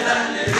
edenleri